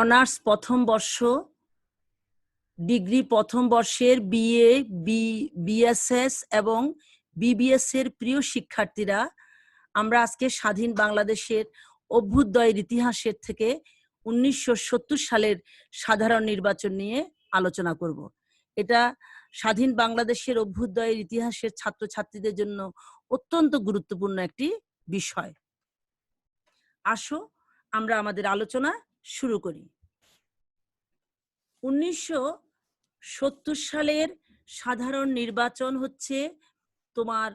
Honours প্রথম বর্ষ, degree প্রথম বর্ষের বিএ, বি, বিএসএস এবং বিবিএস এর প্রিয় শিক্ষার্থীরা, আমরা আজকে স্বাধীন বাংলাদেশের অভ্যুদয়ের ইতিহাসের থেকে উনিশশো সত্তর সালের সাধারণ নির্বাচন নিয়ে আলোচনা করব। এটা স্বাধীন বাংলাদেশের অভ্যুদয়ের ইতিহাসের ছাত্রছাত্রীদের জন্য অত্যন্ত গুরুত্বপূর্ণ একটি বিষয়। আসো, আমরা আমাদের আলোচনা শুরু করি। উনিশশো সত্তর সালের সাধারণ নির্বাচন হচ্ছে তোমার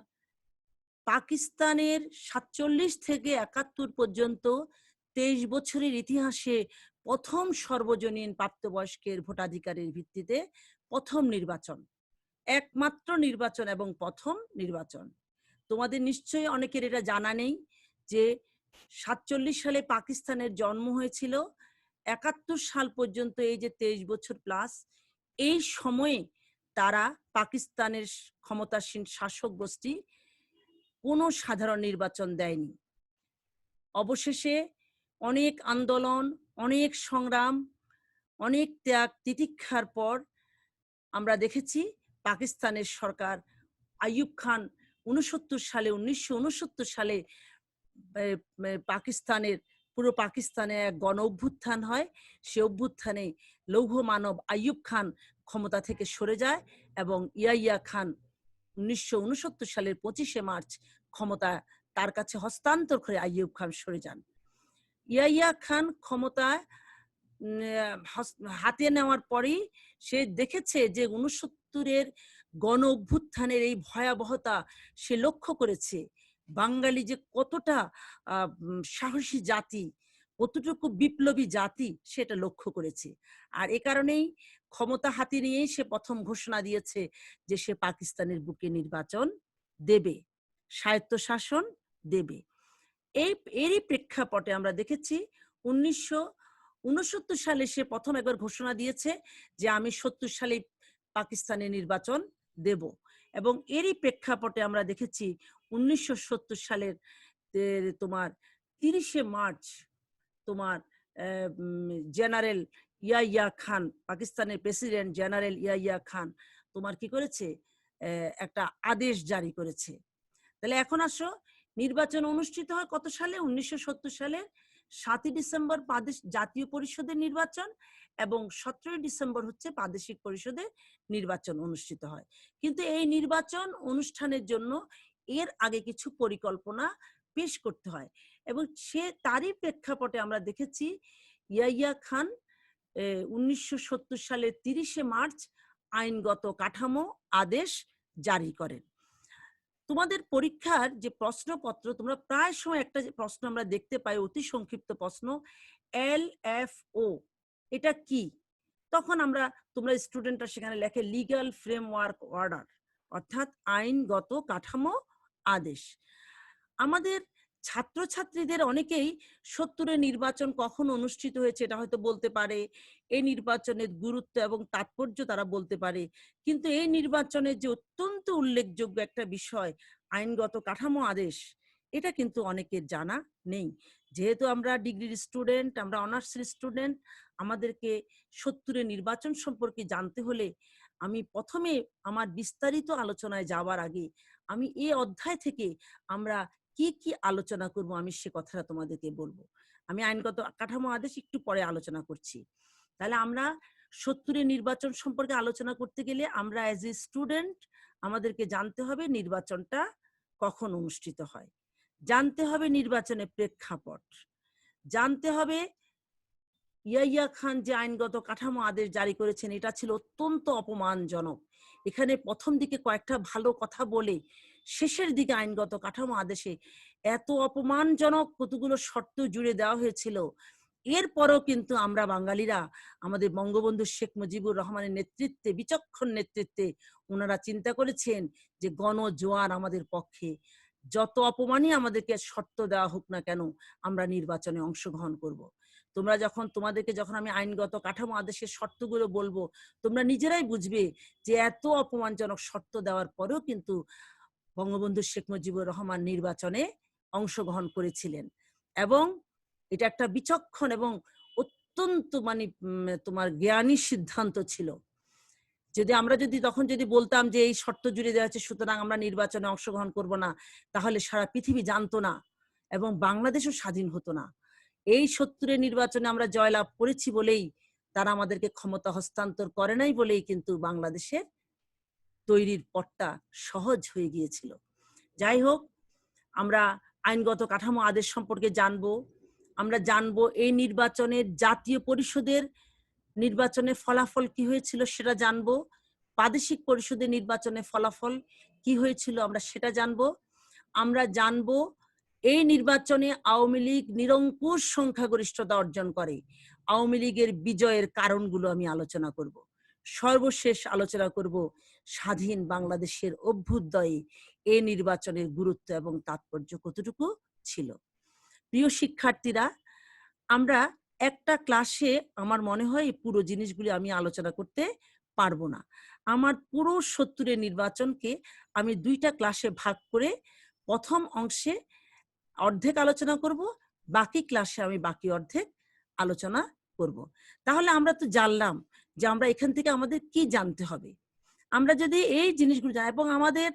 পাকিস্তানের সাতচল্লিশ থেকে একাত্তর পর্যন্ত তেইশ বছরের ইতিহাসে প্রথম সর্বজনীন প্রাপ্তবয়স্কের ভোটাধিকারের ভিত্তিতে প্রথম নির্বাচন। একমাত্র নির্বাচন এবং প্রথম নির্বাচন। তোমাদের নিশ্চয়ই অনেকের এটা জানা নেই যে সাতচল্লিশ সালে পাকিস্তানের জন্ম হয়েছিল। একাত্তর সাল পর্যন্ত এই যে তেইশ বছর প্লাস এই সময়ে তারা পাকিস্তানের ক্ষমতাসীন শাসক গোষ্ঠী কোনো সাধারণ নির্বাচন দেয়নি। অবশেষে অনেক আন্দোলন, অনেক সংগ্রাম, অনেক ত্যাগ তিতিক্ষার পর আমরা দেখেছি পাকিস্তানের সরকার আইয়ুব খান উনসত্তর সালে, উনিশশো উনসত্তর সালে পাকিস্তানের, পুরো পাকিস্তানে এক গণ অভ্যুত্থান হয়। সে অভ্যুত্থানে লৌহ মানব আইয়ুব খান ক্ষমতা থেকে সরে যায় এবং ইয়াইয়া খান উনিশশো উনসত্তর সালের পঁচিশে মার্চ ক্ষমতা তার কাছে হস্তান্তর করে আইয়ুব খান সরে যান। ইয়াইয়া খান ক্ষমতা হাতে নেওয়ার পরেই সে দেখেছে যে উনসত্তরের গণ অভ্যুত্থানের এই ভয়াবহতা সে লক্ষ্য করেছে। বাঙালি যে কতটা সাহসী জাতি, কতটুকু বিপ্লবী জাতি সেটা লক্ষ্য করেছে। আর এ কারণেই ক্ষমতা হাতে নিয়েই সে প্রথম ঘোষণা দিয়েছে যে সে পাকিস্তানের বুকে নির্বাচন দেবে, স্বায়ত্তশাসন দেবে। এই, এরই প্রেক্ষাপটে আমরা দেখেছি উনিশশো উনসত্তর সালে সে প্রথম একবার ঘোষণা দিয়েছে যে আমি সত্তর সালে পাকিস্তানে নির্বাচন দেব। এবং এরই প্রেক্ষাপটে আমরা দেখেছি উনিশশো সত্তর সালের তোমার তিরিশে মার্চ তোমার জেনারেল ইয়াইয়া খান, পাকিস্তানের প্রেসিডেন্ট জেনারেল ইয়াইয়া খান তোমার কি করেছে? একটা আদেশ জারি করেছে। তাহলে এখন আসো, নির্বাচন অনুষ্ঠিত হয় কত সালে? উনিশশো সালের সাতই ডিসেম্বর জাতীয় পরিষদের নির্বাচন এবং সতেরোই ডিসেম্বর হচ্ছে প্রাদেশিক পরিষদের নির্বাচন অনুষ্ঠিত হয়। কিন্তু এই নির্বাচন অনুষ্ঠানের জন্য এর আগে কিছু পরিকল্পনা পেশ করতে হয় এবং সে তারই প্রেক্ষাপটে আমরা দেখেছি ইয়াইয়া খান উনিশশো সত্তর সালের তিরিশে মার্চ আইনগত কাঠামো আদেশ জারি করেন। তোমাদের পরীক্ষার যে প্রশ্নপত্র, তোমরা প্রায় সময় একটা প্রশ্ন আমরা দেখতে পাই, অতি সংক্ষিপ্ত প্রশ্ন, এল এফ ও। এটা কি? তখন আমরা, তোমরা স্টুডেন্টরা সেখানে লেখে লিগাল ফ্রেমওয়ার্ক অর্ডার অর্থাৎ আইনগত কাঠামো আদেশ। আমাদের ছাত্রছাত্রীদের অনেকেই সত্তরের নির্বাচন কখন অনুষ্ঠিত হয়েছে এটা হয়তো বলতে পারে এই নির্বাচনের গুরুত্ব এবং তাৎপর্য তারা বলতে পারে, কিন্তু এই নির্বাচনের যে অত্যন্ত উল্লেখযোগ্য একটা বিষয়, আইনগত কাঠামো আদেশ, এটা কিন্তু অনেকের জানা নেই। যেহেতু আমরা ডিগ্রির স্টুডেন্ট, আমরা অনার্সের স্টুডেন্ট, আমাদেরকে সত্তরের নির্বাচন সম্পর্কে জানতে হলে আমি প্রথমে আমার বিস্তারিত আলোচনায় যাওয়ার আগে আমি এ অধ্যায় থেকে আমরা কি কি আলোচনা করব আমি সে কথাটা তোমাদেরকে বলব। আমি আইনগত কাঠামো আদেশ একটু পরে আলোচনা করছি। তাহলে আমরা সত্তরের নির্বাচন সম্পর্কে আলোচনা করতে গেলে আমরা অ্যাজ এ স্টুডেন্ট আমাদেরকে জানতে হবে নির্বাচনটা কখন অনুষ্ঠিত হয়। জানতে হবে নির্বাচনের প্রেক্ষাপট। জানতে হবে ইয়াইয়া খান যে আইনগত কাঠামো আদেশ জারি করেছেন, এটা ছিল অত্যন্ত অপমানজনক। এখানে প্রথম দিকে কয়েকটা ভালো কথা বলে শেষের দিকে আইনগত কাঠামো আদেশে এত অপমানজনক কতগুলো শর্ত জুড়ে দেওয়া হয়েছিল। এরপরও কিন্তু আমরা বাঙালিরা, আমাদের বঙ্গবন্ধু শেখ মুজিবুর রহমানের নেতৃত্বে, বিচক্ষণ নেতৃত্বে, ওনারা চিন্তা করেছেন যে গণ জোয়ার আমাদের পক্ষে। যত অপমানই আমাদেরকে শর্ত দেওয়া হোক না কেন, আমরা নির্বাচনে অংশগ্রহণ করব। তোমরা যখন, তোমাদেরকে যখন আমি আইনগত কাঠামো আদেশের শর্তগুলো বলব, তোমরা নিজেরাই বুঝবে যে এত অপমানজনক শর্ত দেওয়ার পরেও কিন্তু বঙ্গবন্ধু শেখ মুজিবুর রহমান নির্বাচনে অংশগ্রহণ করেছিলেন এবং এটা একটা বিচক্ষণ এবং অত্যন্ত মানে তোমার জ্ঞানী সিদ্ধান্ত ছিল যদি আমরা যদি তখন যদি বলতাম যে, এই শর্ত জুড়ে দেওয়া আছে সুতরাং আমরা নির্বাচনে অংশগ্রহণ করব না, তাহলে সারা পৃথিবী জানতো না এবং বাংলাদেশও স্বাধীন হতো না। এই সত্তরের নির্বাচনে আমরা জয়লাভ করেছি বলেই তারা আমাদেরকে ক্ষমতা হস্তান্তর করে নাই বলেই কিন্তু বাংলাদেশের তৈরির পথটা সহজ হয়ে গিয়েছিল। যাই হোক, আমরা আইনগত কাঠামো আদেশ সম্পর্কে জানব। আমরা জানব এই নির্বাচনের জাতীয় পরিষদের নির্বাচনের ফলাফল কি হয়েছিল সেটা জানব। প্রাদেশিক পরিষদের নির্বাচনে ফলাফল কি হয়েছিল আমরা সেটা জানব। আমরা জানব এই নির্বাচনে আওয়ামী লীগ নিরঙ্কুশ সংখ্যাগরিষ্ঠতা অর্জন করে। আওয়ামী লীগের বিজয়ের কারণগুলো আমি আলোচনা করব। সর্বশেষ আলোচনা করব স্বাধীন বাংলাদেশের অভ্যুদয়ে এই নির্বাচনের গুরুত্ব এবং তাৎপর্য কতটুকু ছিল। প্রিয় শিক্ষার্থীরা, আমরা একটা ক্লাসে আমার মনে হয় পুরো জিনিসগুলি আমি আলোচনা করতে পারব না। আমার পুরো সত্তরের নির্বাচনকে আমি দুইটা ক্লাসে ভাগ করে প্রথম অংশে অর্ধেক আলোচনা করব, বাকি ক্লাসে আমি বাকি অর্ধেক আলোচনা করব। তাহলে আমরা তো জানলাম যে আমরা এখান থেকে আমাদের কি জানতে হবে। আমরা যদি এই জিনিসগুলো জানি, এবং আমাদের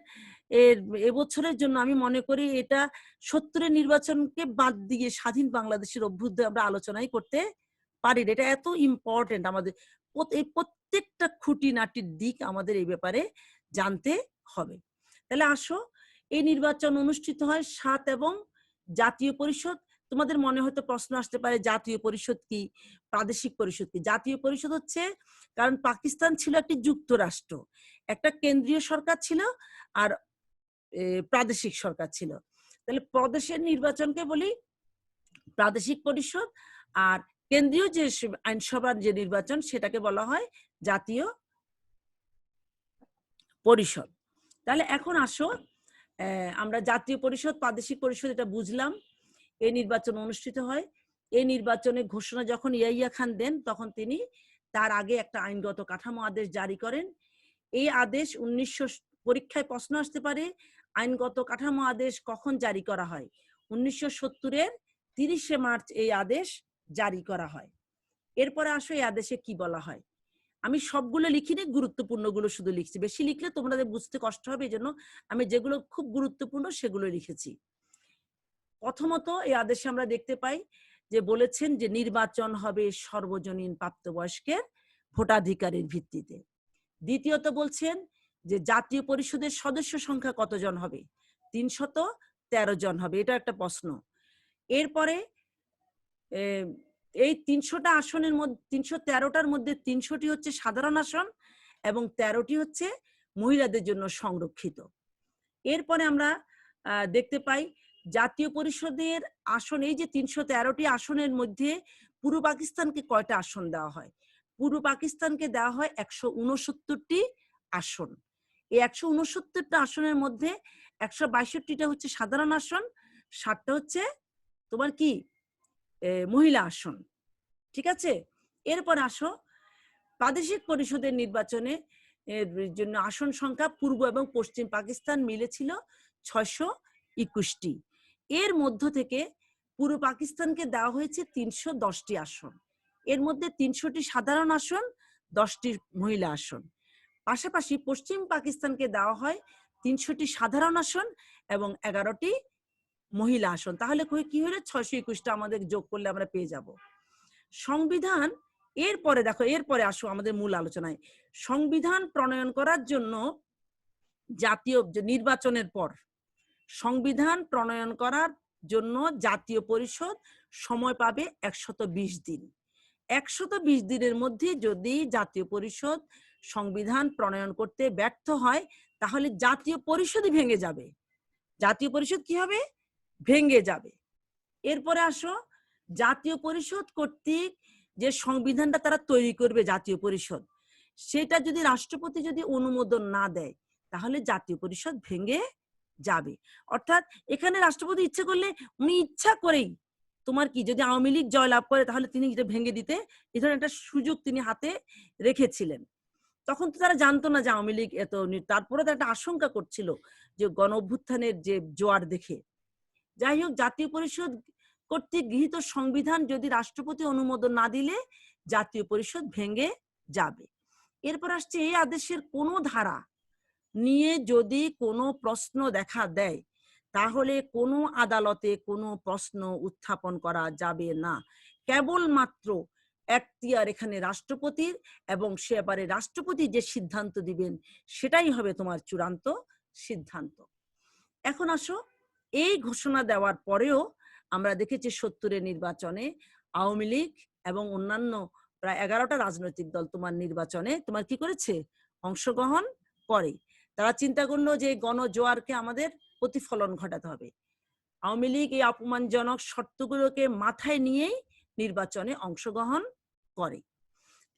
এবছরের জন্য আমি মনে করি এটা সত্তরের নির্বাচনকে বাদ দিয়ে স্বাধীন বাংলাদেশের অভ্যুদয় আমরা আলোচনাই করতে পারি। এটা এত ইম্পর্টেন্ট আমাদের এই প্রত্যেকটা খুঁটিনাটির দিক আমাদের এই ব্যাপারে জানতে হবে তাহলে আসো, এই নির্বাচন অনুষ্ঠিত হয় সাত এবং জাতীয় পরিষদ তোমাদের মনে হয়তো প্রশ্ন আসতে পারে, জাতীয় পরিষদ কি, প্রাদেশিক পরিষদ কি? জাতীয় পরিষদ হচ্ছে, কারণ পাকিস্তান ছিল একটি যুক্তরাষ্ট্র, একটা কেন্দ্রীয় সরকার ছিল আর প্রাদেশিক সরকার ছিল। তাহলে প্রদেশের নির্বাচনকে বলি প্রাদেশিক পরিষদ আর কেন্দ্রীয় যে আইনসভার যে নির্বাচন সেটাকে বলা হয় জাতীয় পরিষদ। তাহলে এখন আসো আমরা জাতীয় পরিষদ, প্রাদেশিক পরিষদ এটা বুঝলাম। এই নির্বাচন অনুষ্ঠিত হয়। এই নির্বাচনে ঘোষণা যখন ইয়াইয়া খান দেন, তখন তিনি তার আগে একটা আইনগত কাঠামো আদেশ জারি করেন। এই আদেশ উনিশশো পরীক্ষায় প্রশ্ন আসতে পারে, আইনগত কাঠামো আদেশ কখন জারি করা হয়? উনিশশো সত্তরের তিরিশে মার্চ এই আদেশ জারি করা হয়। এরপরে আসো এই আদেশে কি বলা হয়। আমি সবগুলো লিখিনি, গুরুত্বপূর্ণগুলো শুধু লিখছি। বেশি লিখলে তোমাদের বুঝতে কষ্ট হবে এই জন্য আমি যেগুলো খুব গুরুত্বপূর্ণ সেগুলো লিখেছি। প্রথমত এই আদেশে আমরা দেখতে পাই যে বলেছেন যে নির্বাচন হবে সর্বজনীন প্রাপ্তবয়স্কের ভোটাধিকারের ভিত্তিতে। দ্বিতীয়ত বলছেন যে জাতীয় পরিষদের সদস্য সংখ্যা কতজন হবে? তিনশত তেরো জন হবে। এটা একটা প্রশ্ন। এরপরে এই তিনশোটা আসনের মধ্যে তিনশো তেরোটার মধ্যে তিনশোটি হচ্ছে সাধারণ আসন এবং তেরোটি হচ্ছে মহিলাদের জন্য সংরক্ষিত। এরপরে আমরা দেখতে পাই জাতীয় পরিষদের আসন, এই যে তিনশো তেরোটি আসনের মধ্যে পূর্ব পাকিস্তানকে কয়টা আসন দেওয়া হয়? পূর্ব পাকিস্তানকে দেওয়া হয় একশো উনসত্তরটি আসন। এই একশো উনসত্তরটা আসনের মধ্যে একশো বাইষট্টিটা হচ্ছে সাধারণ আসন, ষাটটা হচ্ছে তোমার কি? মহিলা আসন। ঠিক আছে? এরপর আসো, প্রাদেশিক পরিষদের নির্বাচনে জন্য আসন সংখ্যা পূর্ব এবং পশ্চিম পাকিস্তান মিলে ছিল ছয়শো একুশটি। এর মধ্য থেকে পূর্ব পাকিস্তানকে দেওয়া হয়েছে তিনশো দশটি আসন। এর মধ্যে তিনশোটি সাধারণ আসন, দশটি মহিলা আসন। পাশাপাশি পশ্চিম পাকিস্তানকে দেওয়া হয় তিনশোটি সাধারণ আসন এবং এগারোটি মহিলা আসন। তাহলে কি হলো? ছয়শো একুশটা আমাদের যোগ করলে আমরা পেয়ে যাব। সংবিধান, এরপরে দেখো, এরপরে আসো আমাদের মূল আলোচনায়। সংবিধান প্রণয়ন করার জন্য জাতীয় নির্বাচনের পর সংবিধান প্রণয়ন করার জন্য জাতীয় পরিষদ সময় পাবে একশত বিশ দিন। একশত বিশ দিনের মধ্যে যদি জাতীয় পরিষদ সংবিধান প্রণয়ন করতে ব্যর্থ হয়, তাহলে জাতীয় পরিষদই ভেঙে যাবে। জাতীয় পরিষদ কি হবে? ভেঙে যাবে। এরপরে আসো, জাতীয় পরিষদ কর্তৃক যে সংবিধানটা তারা তৈরি করবে জাতীয় পরিষদ, সেটা যদি রাষ্ট্রপতি যদি অনুমোদন না দেয়, তাহলে জাতীয় পরিষদ ভেঙে যাবে। অর্থাৎ এখানে রাষ্ট্রপতি ইচ্ছে করলে উনি ইচ্ছা করেই তোমার কি যদি আওয়ামী লীগ জয়লাভ করে তাহলে তিনি এটা ভেঙে দিতে এই ধরনের একটা সুযোগ তিনি হাতে রেখেছিলেন। তখন তো তারা জানতো না যে আওয়ামী লীগ এত তারপরে তারা একটা আশঙ্কা করছিল যে গণ অভ্যুত্থানের যে জোয়ার দেখে। যাই হোক, জাতীয় পরিষদ কর্তৃক গৃহীত সংবিধান যদি রাষ্ট্রপতি অনুমোদন না দিলে জাতীয় পরিষদ ভেঙে যাবে। এরপর আসছে এই আদেশের কোনো ধারা নিয়ে যদি কোনো প্রশ্ন দেখা দেয়, তাহলে কোনো আদালতে কোনো প্রশ্ন উত্থাপন করা যাবে না। কেবলমাত্র এখতিয়ার এখানে রাষ্ট্রপতির এবং সে এবারে রাষ্ট্রপতি যে সিদ্ধান্ত দিবেন, সেটাই হবে তোমার চূড়ান্ত সিদ্ধান্ত। এখন আসো, এই ঘোষণা দেওয়ার পরেও আমরা দেখেছি সত্তরের নির্বাচনে আওয়ামী লীগ এবং অন্যান্য প্রায় এগারোটা রাজনৈতিক দল তোমার নির্বাচনে তোমার কি করেছে? অংশগ্রহণ করে। তারা চিন্তা করল যে গণজোয়ারকে আমাদের প্রতিফলন ঘটাতে হবে। আওয়ামী লীগ এই অপমানজনক শর্তগুলোকে মাথায় নিয়েই নির্বাচনে অংশগ্রহণ করে।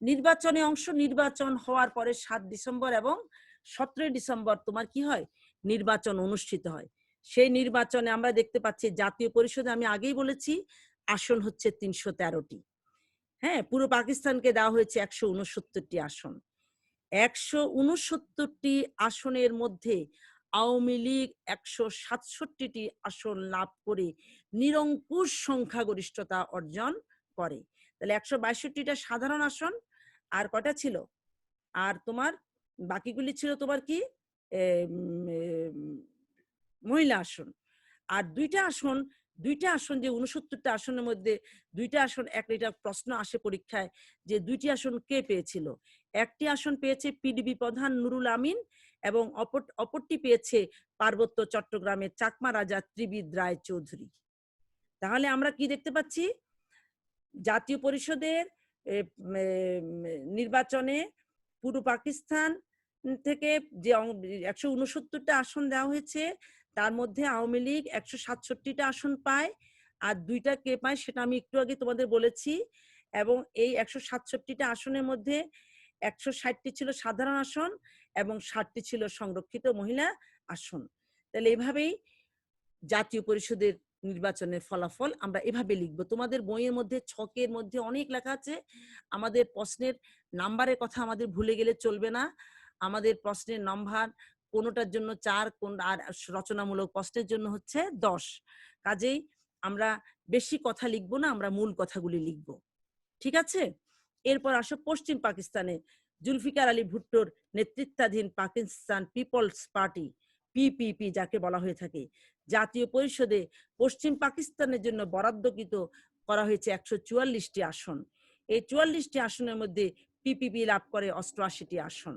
নির্বাচনে অংশ নির্বাচন হওয়ার পরে সাত ডিসেম্বর এবং সতেরোই ডিসেম্বর তোমার কি হয়? নির্বাচন অনুষ্ঠিত হয়। সেই নির্বাচনে আমরা দেখতে পাচ্ছি জাতীয় পরিষদে আমি আগেই বলেছি আসন হচ্ছে তিনশো তেরোটি। হ্যাঁ পুরো পাকিস্তানকে দেওয়া হয়েছে একশো উনসত্তরটি আসন। একশো উনসত্তরটি আসনের মধ্যে আওয়ামী লীগ একশো সাতষট্টিটি আসন লাভ করে নিরঙ্কুশ সংখ্যাগরিষ্ঠতা অর্জন করে। তাহলে একশো বাইষট্টিটা সাধারণ আসন, আর কটা ছিল? আর তোমার বাকিগুলি ছিল তোমার কি? মহিলা আসন। আর দুইটা আসন দুইটা আসন যে উনসত্তরটা আসনের মধ্যে দুইটা আসন একটা প্রশ্ন আসে পরীক্ষায় যে দুইটি আসন কে পেয়েছিল? একটি আসন পেয়েছে পিডিবি প্রধান নুরুল আমিন এবং অপর, অপরটি পেয়েছে পার্বত্য চট্টগ্রামের চাকমা রাজা ত্রিবিদ রায় চৌধুরী। তাহলে আমরা কি দেখতে পাচ্ছি? জাতীয় পরিষদের নির্বাচনে পূর্ব পাকিস্তান থেকে যে একশো উনসত্তরটা আসন দেওয়া হয়েছে, তার মধ্যে আওয়ামী লীগ একশো সাতষট্টিটা আসন পায় আর দুইটা কে পায় সেটা আমি একটু আগে তোমাদের বলেছি এবং এই একশো সাতষট্টিটা আসনের মধ্যে একশো ষাটটি ছিল সাধারণ আসন এবং ষাটটি ছিল সংরক্ষিত মহিলা আসন। তাহলে এভাবেই জাতীয় পরিষদের নির্বাচনের ফলাফল আমরা এভাবে লিখব। তোমাদের বইয়ের মধ্যে, ছকের মধ্যে অনেক লেখা আছে। আমাদের প্রশ্নের নাম্বারের কথা আমাদের ভুলে গেলে চলবে না। আমাদের প্রশ্নের নাম্বার কোনোটার জন্য চার, কোন আর রচনামূলক প্রশ্নের জন্য হচ্ছে দশ। কাজেই আমরা বেশি কথা লিখব না, আমরা মূল কথাগুলি লিখব। ঠিক আছে? এরপর আসো পশ্চিম পাকিস্তানে। জুলফিকার আলী ভুট্টোর নেতৃত্বাধীন পাকিস্তান পিপলস পার্টি, পিপিপি যাকে বলা হয়ে থাকে। জাতীয় পরিষদে পশ্চিম পাকিস্তানের জন্য বরাদ্দকৃত করা হয়েছে একশো চুয়াল্লিশটি আসন। এই চুয়াল্লিশটি আসনের মধ্যে পিপিপি লাভ করে অষ্টআশিটি আসন।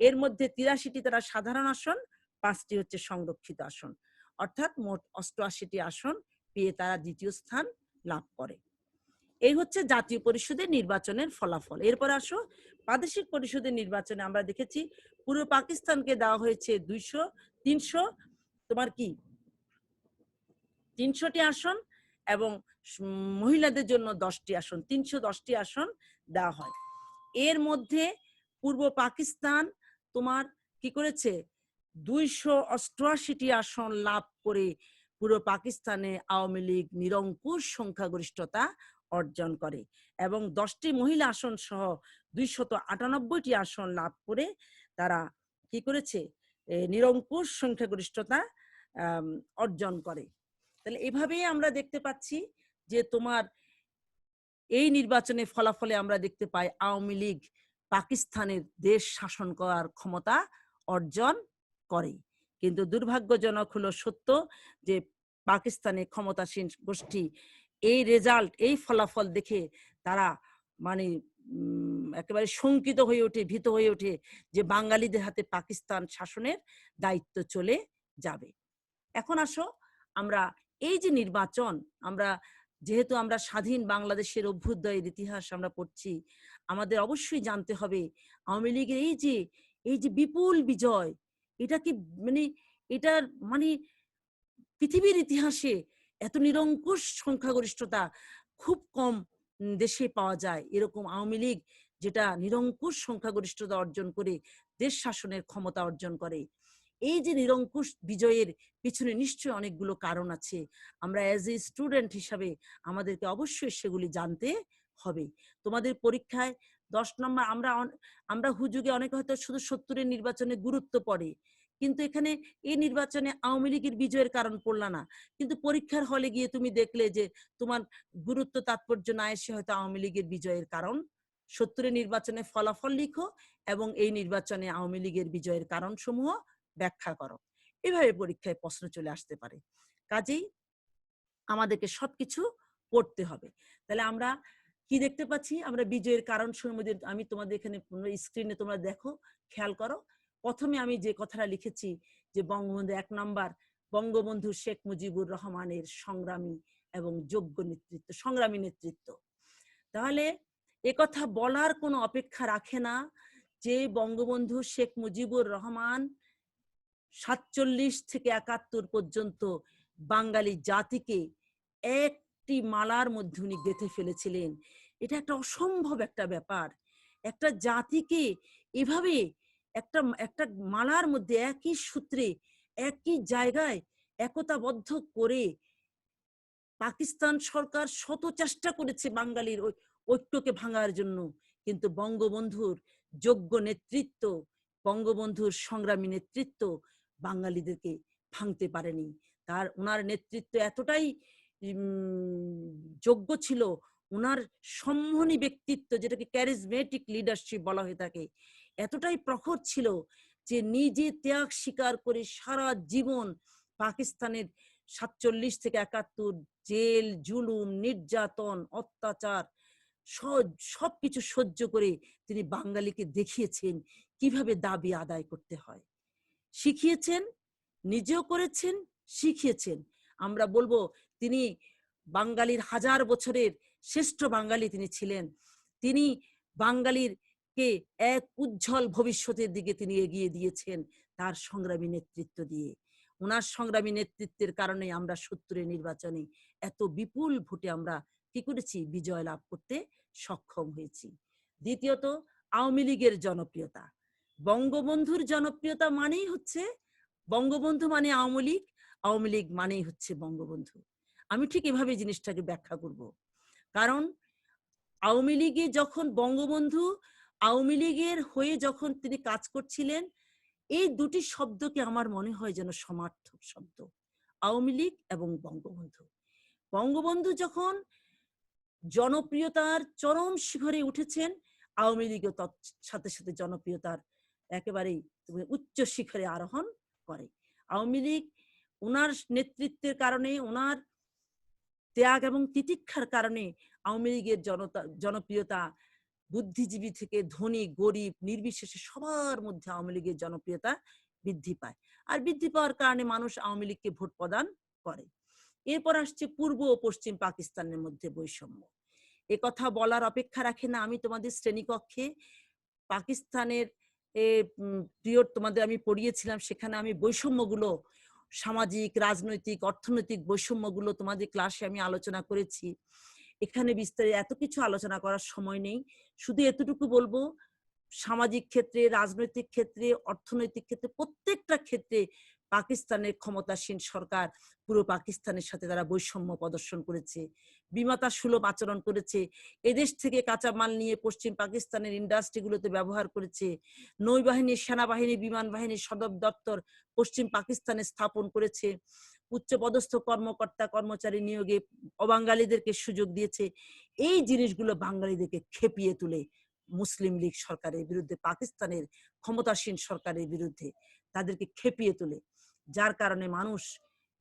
এর মধ্যে তিরাশিটি তারা সাধারণ আসন, পাঁচটি হচ্ছে সংরক্ষিত আসন। অর্থাৎ মোট অষ্টআশিটি আসন পেয়ে তারা দ্বিতীয় স্থান লাভ করে। এই হচ্ছে জাতীয় পরিষদের নির্বাচনের ফলাফল। এরপর আসো, প্রাদেশিক পরিষদের নির্বাচনে আমরা দেখেছি পুরো পাকিস্তানকে দেওয়া হয়েছে দুইশো, তিনশো, তোমার কি? তিনশোটি আসন এবং মহিলাদের জন্য দশটি আসন, তিনশো দশটি আসন দেওয়া হয়। এর মধ্যে পূর্ব পাকিস্তান তোমার কি করেছে? দুইশো অষ্টআশিটি আসন লাভ করে পুরো পাকিস্তানে আওয়ামী লীগ নিরঙ্কুশ সংখ্যাগরিষ্ঠতা অর্জন করে এবং দশটি মহিলা আসন সহ দুইশত আটানব্বইটি আসন লাভ করে তারা কি করেছে? নিরঙ্কুশ সংখ্যাগরিষ্ঠতা অর্জন করে। তাহলে এভাবেই আমরা দেখতে পাচ্ছি যে তোমার এই নির্বাচনের ফলাফলে আমরা দেখতে পাই আওয়ামী লীগ পাকিস্তানের দেশ শাসন করার ক্ষমতা অর্জন করে। কিন্তু দুর্ভাগ্যজনক হলো সত্য যে পাকিস্তানে ক্ষমতাসীন গোষ্ঠী এই রেজাল্ট এই ফলাফল দেখে তারা মানে একেবারে শঙ্কিত হয়ে ওঠে, ভীত হয়ে ওঠে যে বাঙালিদের হাতে পাকিস্তান শাসনের দায়িত্ব চলে যাবে। এখন আসো, আমরা এই যে নির্বাচন, আমরা যেহেতু আমরা স্বাধীন বাংলাদেশের অভ্যুদয়ের ইতিহাস আমরা পড়ছি, আমাদের অবশ্যই জানতে হবে আওয়ামী লীগের এই যে এই যে বিপুল বিজয়, এটা কি মানে এটার মানে পৃথিবীর ইতিহাসে এত নিরঙ্কুশ সংখ্যাগরিষ্ঠতা খুব কম দেশে পাওয়া যায়। এরকম আওয়ামী লীগ যেটা নিরঙ্কুশ সংখ্যাগরিষ্ঠতা অর্জন করে দেশ শাসনের ক্ষমতা অর্জন করে। এই যে নিরঙ্কুশ বিজয়ের পিছনে নিশ্চয়ই অনেকগুলো কারণ আছে। আমরা অ্যাজ এ স্টুডেন্ট হিসাবে আমাদেরকে অবশ্যই সেগুলি জানতে হবে। তোমাদের পরীক্ষায় দশ নম্বর আমরা আমরা হুজুগে অনেকে হয়তো শুধু সত্তরের নির্বাচনে গুরুত্ব পড়ে। কিন্তু এখানে এই নির্বাচনে আওয়ামী লীগের বিজয়ের কারণ পড়লা না। কিন্তু পরীক্ষার হলে গিয়ে তুমি দেখলে যে তোমার গুরুত্ব তাৎপর্য না এসে হয়তো আওয়ামী লীগের বিজয়ের কারণ। সত্তরের নির্বাচনে ফলাফল লিখো এবং এই নির্বাচনে আওয়ামী লীগের বিজয়ের কারণ সমূহ ব্যাখ্যা করো। এভাবে পরীক্ষায় প্রশ্ন চলে আসতে পারে। কাজেই আমাদেরকে সবকিছু পড়তে হবে। তাহলে আমরা কি দেখতে পাচ্ছি? আমরা বিজয়ের কারণ সমূহের আমি তোমাদের এখানে স্ক্রিনে তোমরা দেখো, খেয়াল করো। প্রথমে আমি যে কথাটা লিখেছি যে বঙ্গবন্ধু এক নম্বর, বঙ্গবন্ধু শেখ মুজিবুর রহমানের সংগ্রামী এবং যোগ্য নেতৃত্ব, সংগ্রামী নেতৃত্ব। তাহলে কথা বলার কোনো অপেক্ষা রাখে না যে বঙ্গবন্ধু শেখ মুজিবুর রহমান সাতচল্লিশ থেকে একাত্তর পর্যন্ত বাঙালি জাতিকে একটি মালার মধ্যে উনি গেঁথে ফেলেছিলেন। এটা একটা অসম্ভব একটা ব্যাপার। একটা জাতিকে এভাবে একটা একটা মালার মধ্যে একই সূত্রে, একই জায়গায় একতাবদ্ধ করে পাকিস্তান সরকার শত চেষ্টা করেছে বাঙালির ঐক্যকে ভাঙার জন্য। কিন্তু বঙ্গবন্ধুর যোগ্য নেতৃত্ব, বঙ্গবন্ধুর সংগ্রামী নেতৃত্ব বাঙালিদেরকে ভাঙতে পারেনি। তার ওনার নেতৃত্ব এতটাই যোগ্য ছিল ওনার সম্মোহনী ব্যক্তিত্ব, যেটাকে ক্যারিজমেটিক লিডারশিপ বলা হয়ে থাকে এতটাই প্রখর ছিল যে নিজে ত্যাগ স্বীকার করে সারা জীবন পাকিস্তানের সাতচল্লিশ থেকে একাত্তর, জেল, জুলুম, নির্যাতন, অত্যাচার, সব কিছু সহ্য করে তিনি বাঙালিকে দেখিয়েছেন কীভাবে দাবি আদায় করতে হয়। শিখিয়েছেন, নিজেও করেছেন, শিখিয়েছেন। আমরা বলব তিনি বাঙালির হাজার বছরের শ্রেষ্ঠ বাঙালি তিনি ছিলেন। তিনি বাঙালির কে এক উজ্জ্বল ভবিষ্যতের দিকে তিনি এগিয়ে দিয়েছেন তার সংগ্রামী নেতৃত্ব দিয়ে। ওনার সংগ্রামী নেতৃত্বের কারণে আমরা সত্তরের নির্বাচনে এত বিপুল ভোটে আমরা কি করেছি? বিজয় লাভ করতে সক্ষম হয়েছি। দ্বিতীয়ত, আওয়ামী লীগের জনপ্রিয়তা। বঙ্গবন্ধুর জনপ্রিয়তা মানেই হচ্ছে, বঙ্গবন্ধু মানে আওয়ামী লীগ আওয়ামী লীগ মানেই হচ্ছে বঙ্গবন্ধু। আমি ঠিক এভাবে জিনিসটাকে ব্যাখ্যা করব। কারণ, আওয়ামী লীগে যখন বঙ্গবন্ধু আওয়ামী লীগের হয়ে যখন তিনি কাজ করছিলেন, এই দুটি শব্দকে আমার মনে হয় যেন সমার্থক শব্দ, আওয়ামী লীগ এবং বঙ্গবন্ধু। বঙ্গবন্ধু যখন জনপ্রিয়তার চরম শিখরে উঠেছেন, আওয়ামী লীগও সাথে সাথে জনপ্রিয়তার একেবারেই উচ্চ শিখরে আরোহণ করে। আওয়ামী লীগ ওনার নেতৃত্বের কারণে ওনার ত্যাগ এবং তিতিক্ষার কারণে আওয়ামী লীগের জনতা, জনপ্রিয়তা বুদ্ধিজীবী থেকে ধনী, গরিব, নির্বিশেষে সবার মধ্যে আওয়ামী লীগের জনপ্রিয়তা বৃদ্ধি পায়। আর বৃদ্ধি পাওয়ার কারণে মানুষ আওয়ামী লীগকে ভোট প্রদান করে। এরপর আসছে পূর্ব ও পশ্চিম পাকিস্তানের মধ্যে বৈষম্য। এ কথা বলার অপেক্ষা রাখে না আমি তোমাদের শ্রেণীকক্ষে। পাকিস্তানের এ পিরিয়ড তোমাদের আমি পড়িয়েছিলাম, সেখানে আমি বৈষম্যগুলো, সামাজিক, রাজনৈতিক, অর্থনৈতিক বৈষম্যগুলো তোমাদের ক্লাসে আমি আলোচনা করেছি। এখানে বিস্তারিত এত কিছু আলোচনা করার সময় নেই। শুধু এতটুকু বলব, সামাজিক ক্ষেত্রে, রাজনৈতিক ক্ষেত্রে, অর্থনৈতিক ক্ষেত্রে, প্রত্যেকটা ক্ষেত্রে পাকিস্তানের ক্ষমতাসীন সরকার পুরো পাকিস্তানের সাথে তারা বৈষম্য প্রদর্শন করেছে, বিমাতা সুলভ আচরণ করেছে, এদেশ থেকে কাঁচামাল নিয়ে পশ্চিম পাকিস্তানের ইন্ডাস্ট্রিগুলোতে ব্যবহার করেছে, নৌবাহিনী, সেনাবাহিনী বিমান বাহিনীর সদর দপ্তর পশ্চিম পাকিস্তানে স্থাপন করেছে। উচ্চপদস্থ কর্মকর্তা, কর্মচারী নিয়োগে অবাঙ্গালীদেরকে সুযোগ দিয়েছে। এই জিনিসগুলো বাঙালিদেরকে খেপিয়ে তুলে মুসলিম লীগ সরকারের বিরুদ্ধে, পাকিস্তানের ক্ষমতাসীন সরকারের বিরুদ্ধে। তাদেরকে খেপিয়ে তোলে। যার কারণে মানুষ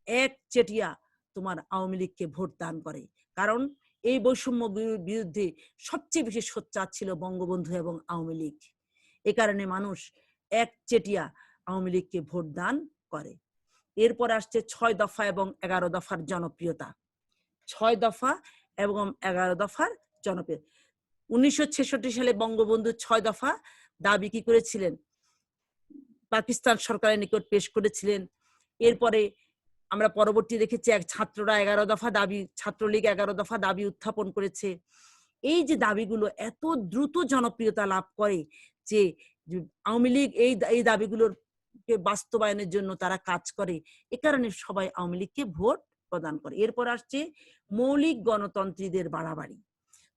এক চেটিয়া তোমার আওয়ামী লীগকে ভোট দান করে। কারণ এই বৈষম্য বিরুদ্ধে সবচেয়ে বেশি সোচ্চার ছিল বঙ্গবন্ধু এবং আওয়ামী লীগ। এ কারণে মানুষ এক চেটিয়া আওয়ামী লীগকে ভোট দান করে। এরপর আসছে ছয় দফা এবং এগারো দফার জনপ্রিয়তা। ছয় দফা এবং এগারো দফার জনপ্রিয়, উনিশশো ছেষট্টি সালে বঙ্গবন্ধু ছয় দফা দাবি কি করেছিলেন? পাকিস্তান সরকারের নিকট পেশ করেছিলেন। এরপরে আমরা পরবর্তী দেখেছি এক ছাত্ররা এগারো দফা দাবি, ছাত্রলীগ এগারো দফা দাবি উত্থাপন করেছে। এই যে দাবিগুলো এত দ্রুত জনপ্রিয়তা লাভ করে যে আওয়ামী লীগ এই এই দাবিগুলোর বাস্তবায়নের জন্য তারা কাজ করে, এ কারণে সবাই আওয়ামী লীগকে ভোট প্রদান করে। এরপর আসছে মৌলিক গণতন্ত্রীদের বাড়াবাড়ি।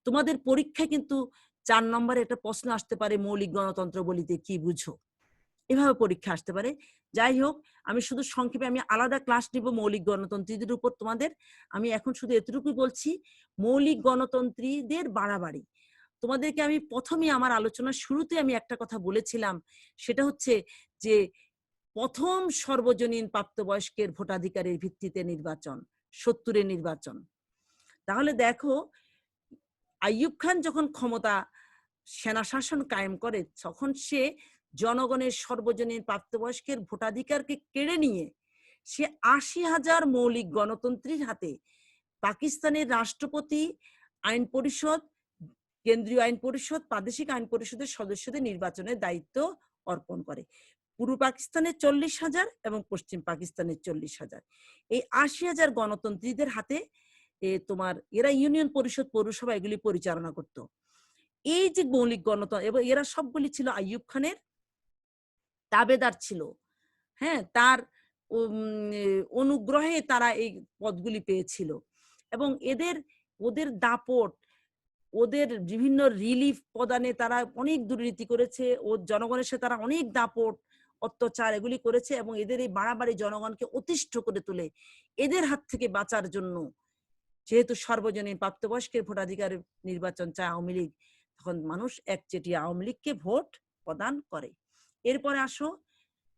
তোমাদের পরীক্ষায় কিন্তু চার নম্বরে একটা প্রশ্ন আসতে পারে, মৌলিক গণতন্ত্র বলিতে কি বুঝো? এভাবে পরীক্ষা আসতে পারে। যাই হোক, আমি শুধু সংক্ষেপে আমি আলাদা ক্লাস নিব মৌলিক গণতন্ত্রীদের উপর তোমাদের। আমি এখন শুধু এতটুকুই বলছি, মৌলিক গণতন্ত্রীদের বাড়াবাড়ি। তোমাদেরকে আমি প্রথমে আমার আলোচনার শুরুতে আমি একটা কথা বলেছিলাম, সেটা হচ্ছে যে প্রথম সর্বজনীন প্রাপ্তবয়স্কের ভোটাধিকারের ভিত্তিতে নির্বাচন, সত্তরের নির্বাচন। তাহলে দেখো, আইয়ুব খান যখন ক্ষমতা, সেনা শাসন কায়েম করে, তখন সে জনগণের সর্বজনীন প্রাপ্তবয়স্কের ভোটাধিকারকে কেড়ে নিয়ে, সে আশি হাজার মৌলিক গণতন্ত্রীর হাতে পাকিস্তানের রাষ্ট্রপতি আইন পরিষদ, কেন্দ্রীয় আইন পরিষদ, প্রাদেশিক আইন পরিষদের সদস্যদের নির্বাচনের দায়িত্ব অর্পণ করে। পূর্ব পাকিস্তানের চল্লিশ হাজার এবং পশ্চিম পাকিস্তানের চল্লিশ হাজার। এই আশি হাজার গণতন্ত্রীদের হাতে তোমার, এরা ইউনিয়ন পরিষদ পৌরসভা এগুলি পরিচালনা করত। এই যে মৌলিক গণতন্ত্র এবং এরা সবগুলি ছিল আইয়ুব খানের তাবেদার ছিল। হ্যাঁ তার অনুগ্রহে তারা এই পদগুলি পেয়েছিল। এবং এদের, ওদের দাপট, ওদের বিভিন্ন রিলিফ প্রদানে তারা অনেক দুর্নীতি করেছে, ও জনগণের সাথে তারা অনেক দাপট অত্যাচার এগুলি করেছে এবং এদের এই বাড়াবাড়ি জনগণকে অতিষ্ঠ করে তোলে। এদের হাত থেকে বাঁচার জন্য যেহেতু সর্বজনীন প্রাপ্তবয়স্কের ভোটাধিকার নির্বাচন চায় আওয়ামী লীগ, তখন মানুষ একচেটিয়া আওয়ামী লীগকে ভোট প্রদান করে। এরপরে আসো,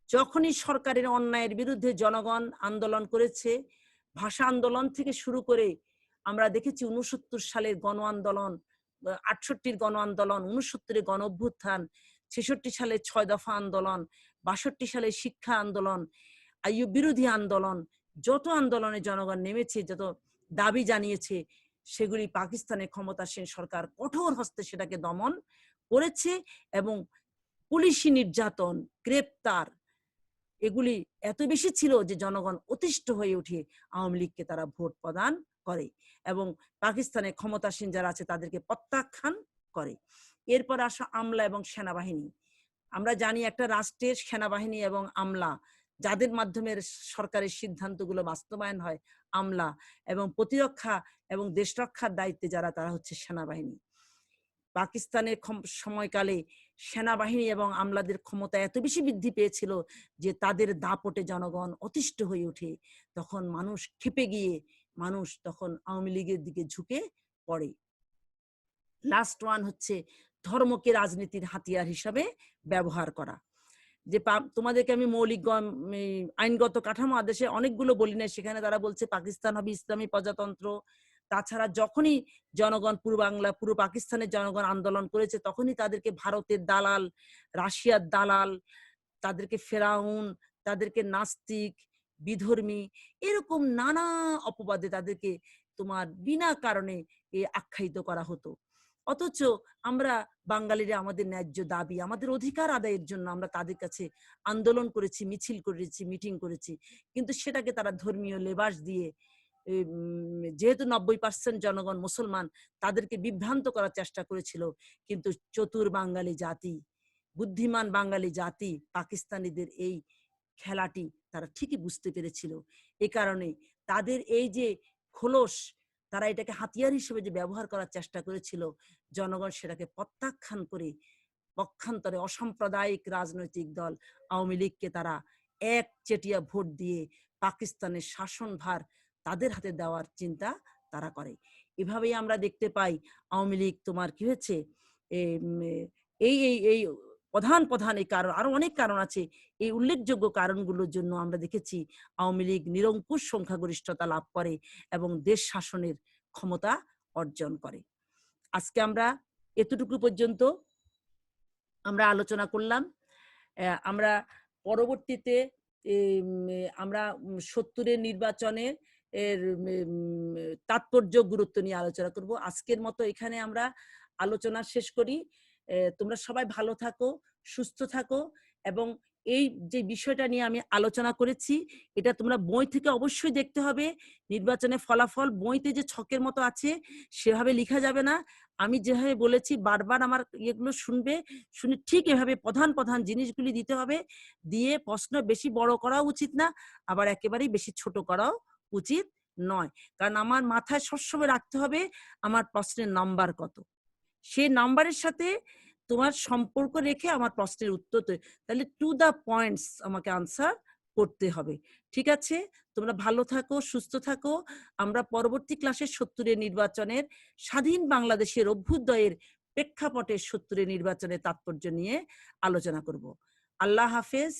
যখনই সরকারের অন্যায়ের বিরুদ্ধে জনগণ আন্দোলন করেছে, ভাষা আন্দোলন থেকে শুরু করে আমরা দেখেছি উনসত্তর সালের গণ আন্দোলন, আটষট্টির গণ আন্দোলন উনসত্তরের গণ অভ্যুত্থান ছেষট্টি সালে ছয় দফা আন্দোলন, বাষট্টি সালে শিক্ষা আন্দোলন আইয়ুব বিরোধী আন্দোলন, যত আন্দোলনে জনগণ নেমেছে, যত দাবি জানিয়েছে, সেগুলি পাকিস্তানের ক্ষমতাসীন সরকার কঠোর হস্তে সেটাকে দমন করেছে এবং পুলিশি নির্যাতন, গ্রেপ্তার, এগুলি এত বেশি ছিল যে জনগণ অতিষ্ঠ হয়ে উঠে আওয়ামী লীগকে তারা ভোট প্রদান করে এবং পাকিস্তানের ক্ষমতাসীন যারা আছে তাদেরকে প্রত্যাখ্যান করে। এরপর আসো আমলা এবং সেনাবাহিনী। আমরা জানি একটা রাষ্ট্রের সেনাবাহিনী এবং আমলা, যাদের মাধ্যমে সরকারের সিদ্ধান্তগুলো বাস্তবায়ন হয়, আমলা এবং প্রতিরক্ষা এবং দেশ রক্ষার দায়িত্বে যারা, তারা হচ্ছে সেনাবাহিনী। পাকিস্তানের সময়কালে সেনাবাহিনী এবং আমলাদের ক্ষমতা এত বেশি বৃদ্ধি পেয়েছিল যে তাদের দাপটে জনগণ অতিষ্ঠ হয়ে ওঠে। তখন মানুষ ক্ষেপে গিয়ে, মানুষ তখন আওয়ামী লীগের দিকে ঝুঁকে পড়ে। লাস্ট ওয়ান হচ্ছে ধর্মকে রাজনীতির হাতিয়ার হিসাবে ব্যবহার করা। যে তোমাদেরকে আমি মৌলিক আইনগত কাঠামো আদেশে অনেকগুলো বলি না সেখানে তারা বলছে পাকিস্তান হবে ইসলামী প্রজাতন্ত্র। তাছাড়া যখনই জনগণ পূর্ব বাংলা, পূর্ব পাকিস্তানের জনগণ আন্দোলন করেছে, তখনই তাদেরকে ভারতের দালাল, রাশিয়ার দালাল, তাদেরকে ফেরাউন, তাদেরকে নাস্তিক, বিধর্মী, এরকম নানা অপবাদে তাদেরকে তোমার বিনা কারণে এ আখ্যায়িত করা হতো। অথচ আমরা বাঙালিরা আমাদের ন্যায্য দাবি, আমাদের অধিকার আদায়ের জন্য আমরা তাদের কাছে আন্দোলন করেছি, মিছিল করেছি মিটিং করেছি। কিন্তু সেটাকে তারা ধর্মীয় লেবাস দিয়ে যেহেতু নব্বই পার্সেন্ট জনগণ মুসলমান, তাদেরকে বিভ্রান্ত করার চেষ্টা করেছিল। কিন্তু চতুর বাঙালি জাতি, বুদ্ধিমান বাঙালি জাতি, পাকিস্তানিদের এই খেলাটি তারা ঠিকই বুঝতে পেরেছিল। এ কারণে তাদের এই যে খোলস তারা এটাকে হাতিয়ার হিসেবে যে ব্যবহার করার চেষ্টা করেছিল, জনগণ সেটাকে প্রত্যাখ্যান করে পক্ষান্তরে অসাম্প্রদায়িক রাজনৈতিক দল আওয়ামী লীগকে তারা এক চেটিয়া ভোট দিয়ে পাকিস্তানের শাসনভার তাদের হাতে দেওয়ার চিন্তা তারা করে। এভাবেই আমরা দেখতে পাই আওয়ামী লীগ তোমার কি হয়েছে? এই এই এই প্রধান প্রধান এই কারণ, আরও অনেক কারণ আছে। এই উল্লেখযোগ্য কারণগুলোর জন্য আমরা দেখেছি আওয়ামী লীগ নিরঙ্কুশ সংখ্যাগরিষ্ঠতা লাভ করে এবং দেশ শাসনের ক্ষমতা অর্জন করে। আজকে আমরা এতটুকু পর্যন্ত আমরা আলোচনা করলাম। আমরা পরবর্তীতে আমরা সত্তরের নির্বাচনের এর তাৎপর্য, গুরুত্ব নিয়ে আলোচনা করব। আজকের মতো এখানে আমরা আলোচনা শেষ করি। তোমরা সবাই ভালো থাকো, সুস্থ থাকো এবং এই যে বিষয়টা নিয়ে আমি আলোচনা করেছি, এটা তোমরা বই থেকে অবশ্যই দেখতে হবে। নির্বাচনের ফলাফল বইতে যে ছকের মতো আছে সেভাবে লেখা যাবে না। আমি যেভাবে বলেছি, বারবার আমার ইয়েগুলো শুনবে, শুনে ঠিক এভাবে প্রধান প্রধান জিনিসগুলি দিতে হবে। দিয়ে প্রশ্ন বেশি বড় করাও উচিত না, আবার একেবারেই বেশি ছোট করাও উচিত নয়। কারণ আমার মাথায় সবসময় রাখতে হবে, আমার প্রশ্নের নাম্বার কত। সেই নাম্বারের সাথে তোমার সম্পর্ক রেখে আমার প্রশ্নের উত্তর তাহলে টু দা পয়েন্টস আমাকে আনসার করতে হবে। ঠিক আছে? তোমরা ভালো থাকো, সুস্থ থাকো। আমরা পরবর্তী ক্লাসের সত্তরের নির্বাচনের, স্বাধীন বাংলাদেশের অভ্যুদয়ের প্রেক্ষাপটে সত্তরের নির্বাচনের তাৎপর্য নিয়ে আলোচনা করব। আল্লাহ হাফেজ।